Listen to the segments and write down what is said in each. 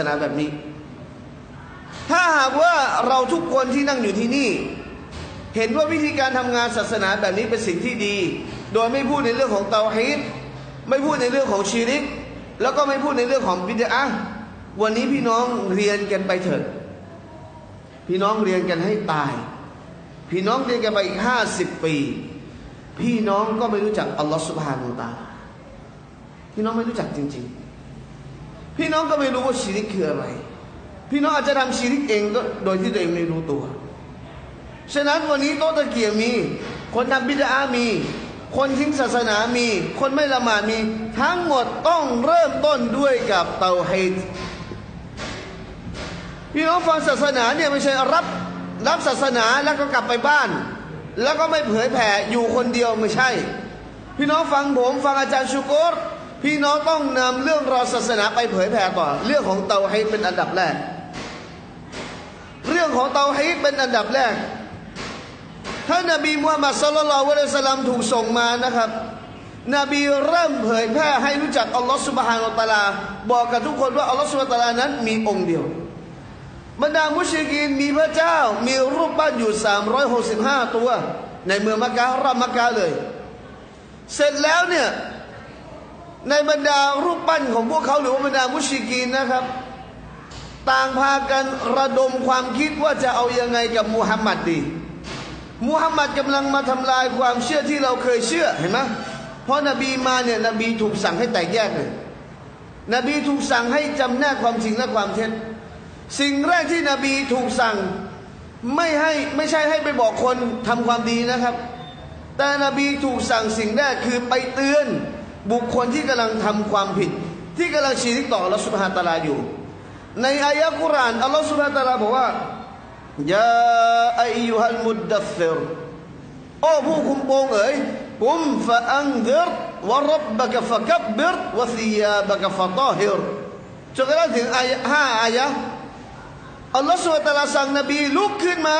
ศาสนาแบบนี้ ถ้าหากว่าเราทุกคนที่นั่งอยู่ที่นี่ เห็นว่าวิธีการทำงานศาสนาแบบนี้เป็นสิ่งที่ดี โดยไม่พูดในเรื่องของเตาฮีดไม่พูดในเรื่องของชีริก แล้วก็ไม่พูดในเรื่องของบิดาวันนี้พี่น้องเรียนกันไปเถิดพี่น้องเรียนกันให้ตาย พี่น้องเรียนกันไปอีกห้าสิบปี พี่น้องก็ไม่รู้จักอัลลอฮฺสุบฮานุตา พี่น้องไม่รู้จักจริง ๆ พี่น้องก็ไม่รู้ว่าชีริกคืออะไร พี่น้องอาจจะทำชีริกเองก็โดยที่ตัวเองไม่รู้ตัว ฉะนั้นวันนี้โต๊ะตะเกียบมี คนทำบิดามี คนทิ้งศาสนามี คนไม่ละหมาดมี ทั้งหมดต้องเริ่มต้นด้วยกับเตาฮีดพี่น้องฟังศาสนาเนี่ยไม่ใช่รับรับศาสนาแล้วก็กลับไปบ้าน แล้วก็ไม่เผยแผ่อยู่คนเดียวไม่ใช่ พี่น้องฟังผมฟังอาจารย์ชูกร พี่น้องต้องนำเรื่องราวศาสนาไปเผยแผ่ต่อเรื่องของเตาฮีดเป็นอันดับแรก เรื่องของเตาฮีดเป็นอันดับแรกท่านนบีมุฮัมมัดสุลลัลวะสัลลัมถูกส่งมานะครับ นบีเริ่มเผยแพร่ให้รู้จักอัลลอฮฺสุบฮานาตะลา บอกกับทุกคนว่าอัลลอฮฺสุบฮานาตะลานั้นมีองค์เดียว บรรดามุชริกีนมีพระเจ้า มีรูปปั้นอยู่ 365 ตัว ในเมืองมักกะรอบมักกะเลย เสร็จแล้วเนี่ย ในบรรดารูปปั้นของพวกเขาหรือว่าบรรดามุชิกีนนะครับ ต่างพากันระดมความคิดว่าจะเอายังไงกับมุฮัมหมัดดีมุฮัมหมัดกำลังมาทำลายความเชื่อที่เราเคยเชื่อเห็นไหมเพราะนบีมาเนี่ยนบีถูกสั่งให้แตกแยกเลยนบีถูกสั่งให้จำแนกความจริงและความเท็จสิ่งแรกที่นบีถูกสั่งไม่ให้ไม่ใช่ให้ไปบอกคนทำความดีนะครับ แต่นบีถูกสั่งสิ่งแรกคือไปเตือน บุคคลที่กำลังทำความผิด ที่กำลังชีริกต่ออัลลอฮฺสุบฮานตะลาอยู่ ในอายะกุรานอัลลอฮฺสุบฮานตะลาบอกว่ายาอายุฮัลมุดดัฟฟิรโอ้ผู้คุมโปงเอ๋ยกุมฟะอังดิรวะรับบะกะฟะกับบิรวะซียาบะกะฟะตาฮิรจนกระทั่งถึงอายะห้าอายะอัลลอฮฺสุบฮฺตะลาสั่งนบีลุกขึ้นมา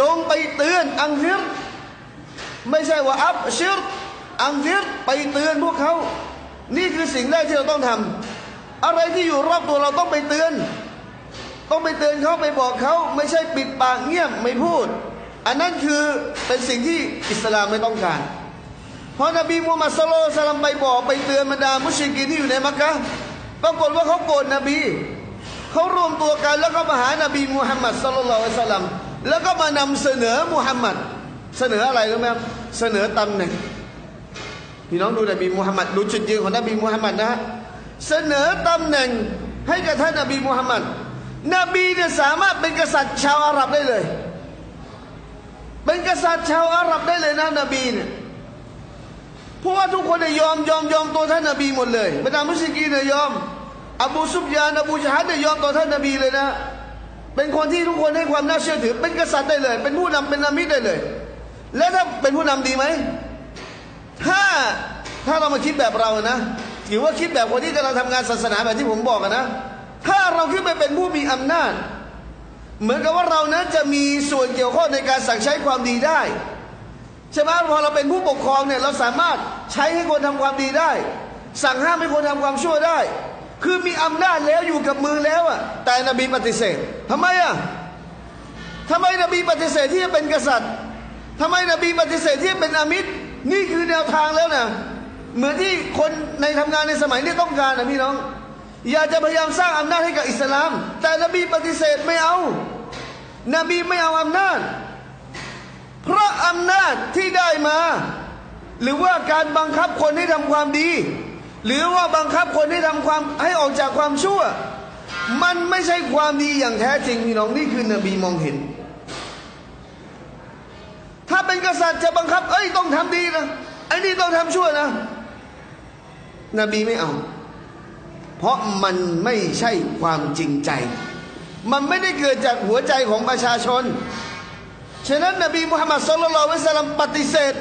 จงไปเตือนอังดิรไม่ใช่ว่าอับชิร อังดิรไปเตือนพวกเขา นี่คือสิ่งแรกที่เราต้องทำอะไรที่อยู่รอบตัวเราต้องไปเตือน ต้องไปเตือนเขาไปบอกเขาไม่ใช่ปิดปากเงียบไม่พูด อันนั้นคือเป็นสิ่งที่อิสลามไม่ต้องการเพราะนบีมูฮัมมัดสุลสลัมไปบอกไปเตือนบรรดามุชริกีที่อยู่ในมักกะปรากฏว่าเขาโกรธนบีเขารวมตัวกันแล้วก็มาหานบีมูฮัมมัดสุลลัลสลัมแล้วก็มานำเสนอมูฮัมมัดเสนออะไรรู้ไหมครับเสนอตำแหน่ง พี่น้องดูนบีมูฮัมมัดดูจุดยืนของนบีมูฮัมมัดนะเสนอตำแหน่งให้กับท่านนบีมูฮัมมัดนบีเนี่ยสามารถเป็นกษัตริย์ชาวอาหรับได้เลย เป็นกษัตริย์ชาวอาหรับได้เลยนะนบีเนี่ยเพราะว่าทุกคนเนี่ยยอมยอมยอมตัวท่านนบีหมดเลยบรรดามุสลิมเนี่ยยอม อบูซุบยานอบูชาฮัดเนี่ยยอมต่อท่านนบีเลยนะ เป็นคนที่ทุกคนให้ความน่าเชื่อถือ เป็นกษัตริย์ได้เลย เป็นผู้นำเป็นนามิตได้เลย แล้วถ้าเป็นผู้นำดีไหม ถ้าถ้าเรามาคิดแบบเรานะถือว่าคิดแบบคนที่กำลังทำงานศาสนาแบบที่ผมบอกนะ ถ้าเราขึ้นไปเป็นผู้มีอำนาจ เหมือนกับว่าเรานั้นจะมีส่วนเกี่ยวข้องในการสั่งใช้ความดีได้ใช่ไหมพอเราเป็นผู้ปกครองเนี่ยเราสามารถใช้ให้คนทำความดีได้ สั่งห้ามให้คนทำความชั่วได้ คือมีอำนาจแล้วอยู่กับมือแล้วอะแต่นบีปฏิเสธทำไมอะทำไมนบีปฏิเสธที่จะเป็นกษัตริย์ทำไมนบีปฏิเสธที่จะเป็นอามิตร นี่คือแนวทางแล้วนะเหมือนที่คนในทำงานในสมัยนี้ต้องการนะพี่น้อง อยากจะพยายามสร้างอำนาจให้กับอิสลาม แต่นบีปฏิเสธไม่เอา นบีไม่เอาอำนาจ เพราะอำนาจที่ได้มา หรือว่าการบังคับคนให้ทำความดี หรือว่าบังคับคนให้ทำความให้ออกจากความชั่ว มันไม่ใช่ความดีอย่างแท้จริงพี่น้องนี่คือนบีมองเห็น ถ้าเป็นกษัตริย์จะบังคับ เอ้ยต้องทำดีนะไอ้นี่ต้องทำชั่วนะ นบีไม่เอา เพราะมันไม่ใช่ความจริงใจ มันไม่ได้เกิดจากหัวใจของประชาชน ฉะนั้นนบีมุฮัมมัดสุลลัลวิสลัมปฏิเสธ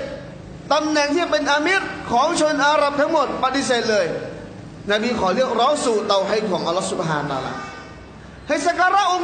ตำแหน่งที่เป็นอามิรของชนอาหรับทั้งหมดปฏิเสธเลย นบีขอเรียกร้องสู่เตาให้ของอัลลอฮฺสุบฮานาละให้สักการะองค์